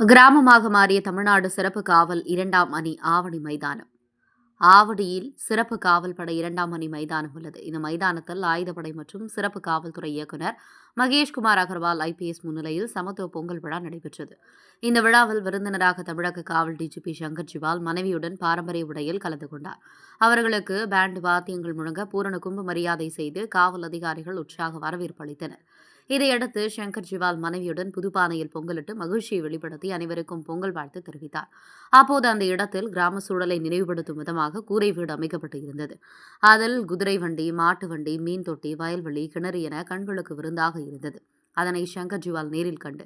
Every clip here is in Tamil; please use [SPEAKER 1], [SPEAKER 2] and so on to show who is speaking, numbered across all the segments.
[SPEAKER 1] கிராமமாக மாறிய தமிழ்நாடு சிறப்பு காவல் இரண்டாம் அணி ஆவணி மைதானம். ஆவடியில் சிறப்பு காவல் படை இரண்டாம் அணி மைதானம் உள்ளது. இந்த மைதானத்தில் ஆயுதப்படை மற்றும் சிறப்பு காவல்துறை இயக்குனர் மகேஷ்குமார் அகர்வால் ஐபிஎஸ் முன்னிலையில் சமத்துவ பொங்கல் விழா நடைபெற்றது. இந்த விழாவில் விருந்தினராக தமிழக காவல் டிஜிபி சங்கர் ஜிவால் மனைவியுடன் பாரம்பரிய உடையில் கலந்து கொண்டார். அவர்களுக்கு பேண்ட் வாத்தியங்கள் முழங்க பூரண கும்பு மரியாதை செய்து காவல் அதிகாரிகள் உற்சாக வரவேற்பு அளித்தனர். இதையடுத்து சங்கர் ஜிவால் மனைவியுடன் புதுப்பானையில் பொங்கலிட்டு மகிழ்ச்சியை வெளிப்படுத்தி அனைவருக்கும் பொங்கல் வாழ்த்து தெரிவித்தார். அப்போது அந்த இடத்தில் கிராம சூழலை நினைவுபடுத்தும் விதமாக கூரை வீடு அமைக்கப்பட்டு இருந்தது. அதில் குதிரை வண்டி மாட்டு வண்டி மீன் தொட்டி வயல்வெளி கிணறு என கண்களுக்கு விருந்தாக இருந்தது. அதனை சங்கர் ஜிவால் நேரில் கண்டு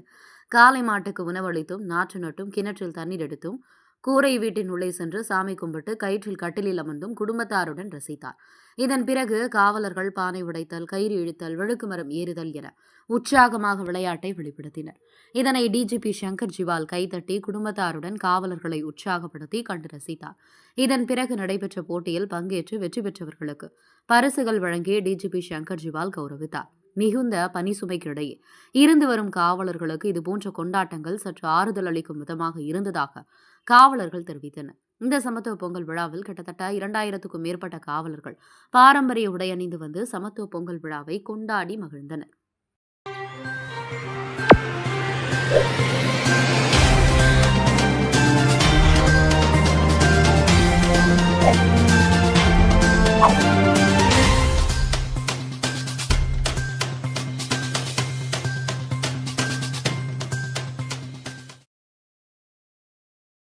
[SPEAKER 1] காலை மாட்டுக்கு உணவளித்தும் நாற்று நட்டும் கிணற்றில் தண்ணீர் எடுத்தும் கூரை வீட்டின் உள்ளே சென்று சாமி கும்பிட்டு கயிற்றில் கட்டிலில் அமர்ந்தும் குடும்பத்தாருடன் ரசித்தார். இதன் பிறகு காவலர்கள் பானை உடைத்தல் கயிறு இழுத்தல் விழுக்குமரம் ஏறுதல் என உற்சாகமாக விளையாட்டை வெளிப்படுத்தினர். இதனை டிஜிபி சங்கர் ஜிவால் கைதட்டி குடும்பத்தாருடன் காவலர்களை உற்சாகப்படுத்தி கண்டு ரசித்தார். இதன் பிறகு நடைபெற்ற போட்டியில் பங்கேற்று வெற்றி பெற்றவர்களுக்கு பரிசுகள் வழங்கி டிஜிபி சங்கர் ஜிவால் கௌரவித்தார். மிகுந்த பனி சுமைக்கிடையே இருந்து வரும் காவலர்களுக்கு இதுபோன்ற கொண்டாட்டங்கள் சற்று ஆறுதல் அளிக்கும் விதமாக இருந்ததாக காவலர்கள் தெரிவித்தனர். இந்த சமத்துவ பொங்கல் விழாவில் கிட்டத்தட்ட இரண்டாயிரத்துக்கும் மேற்பட்ட காவலர்கள் பாரம்பரிய உடை அணிந்து வந்து சமத்துவ பொங்கல் விழாவை கொண்டாடி மகிழ்ந்தனர்.